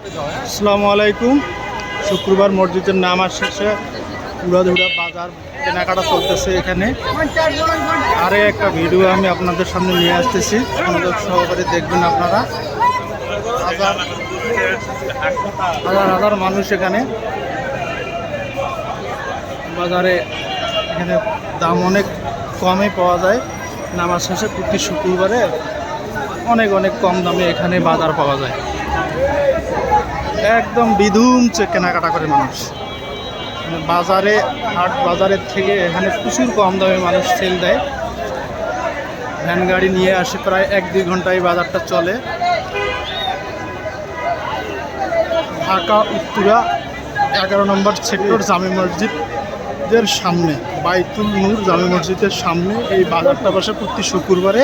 আসসালামু আলাইকুম। শুক্রবার মসজিদের নামাজ শেষে উড়াধুরা বাজার কেনাকাটা চলতেছে এখানে। আরে একটা ভিডিও আমি আপনাদের সামনে নিয়ে আসতেছি। আপনাদের সহকারে দেখবেন আপনারা। হাজার হাজার হাজার মানুষ এখানে। বাজারে এখানে দাম অনেক কমে পাওয়া যায়। নামাজ শেষে প্রতি শুক্রবারে অনেক অনেক কম দামে এখানে বাজার পাওয়া যায়। একদম বিধুম চে কেনাকাটা করে মানুষ। মানে বাজারে, হাট বাজারের থেকে এখানে প্রচুর কম দামে মানুষ সেল দেয়। ভ্যান গাড়ি নিয়ে আসে প্রায় এক দুই ঘন্টায় বাজারটা চলে। ঢাকা, উত্তরা, এগারো নম্বর সেক্টর জামে মসজিদের সামনে, বাইতুল নূর জামি মসজিদের সামনে এই বাজারটা বসে প্রতি শুক্রবারে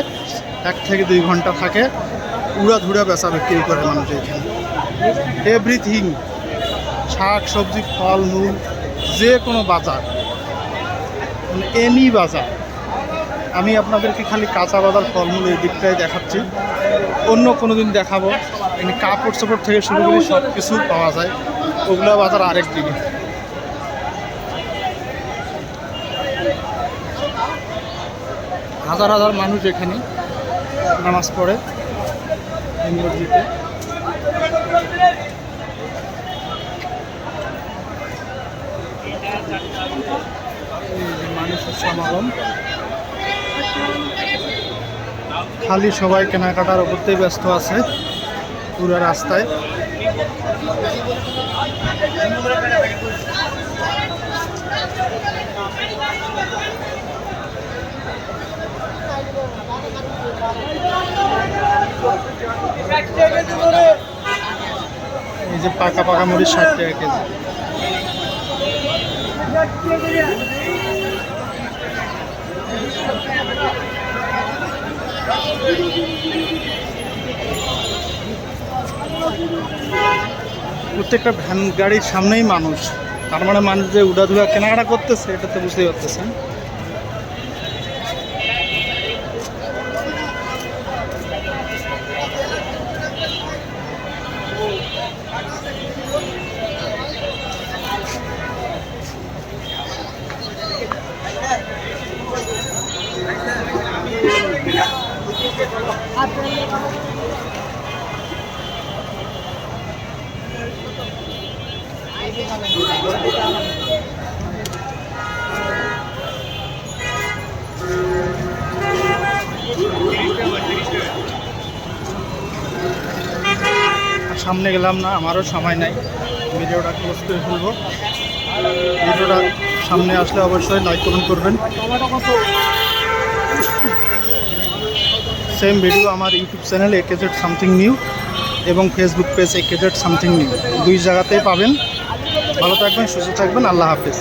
এক থেকে দুই ঘণ্টা থাকে। উড়া ধুড়া বেচা বিক্রি করে মানুষ এখানে। এভরিথিং, শাক, সবজি, ফল, মূল, যে কোনো বাজার মানে এনি বাজার। আমি আপনাদেরকে খালি কাঁচা বাজার ফলমূল এই দিকটাই দেখাচ্ছি। অন্য কোনো দিন দেখাবো। এমনি কাপড় চাপড় থেকে শুরু করে সব কিছু পাওয়া যায়। ওগুলো বাজার আরেক দিকে। হাজার হাজার মানুষ এখানে নামাজ পড়ে যে মানুষের সমাগম। খালি সবাই কেনাকাটার উপরতেই ব্যস্ত আছে পুরো রাস্তায়। যে পাকা পাকা মুড়ি ষাট টাকা কেজি প্রত্যেকটা ভ্যান গাড়ির সামনেই মানুষ। তার মানে মানুষ যে উড়াধুরা কেনাকাটা করতেছে, এটা তো বুঝতেই পারতেছেন। সামনে গেলাম না, আমারও সময় নাই। ভিডিওটা ক্লোজ করে ফেলব। ভিডিওটা সামনে আসলে অবশ্যই লাইক কমেন্ট করবেন। সেম ভিডিও আমার ইউটিউব চ্যানেল এ কেজেড সামথিং নিউ এবং ফেসবুক পেজ এ কেজেড সামথিং নিউ দুই জায়গাতেই পাবেন। ভালো থাকবেন, সুস্থ থাকবেন, আল্লাহ হাফেজ।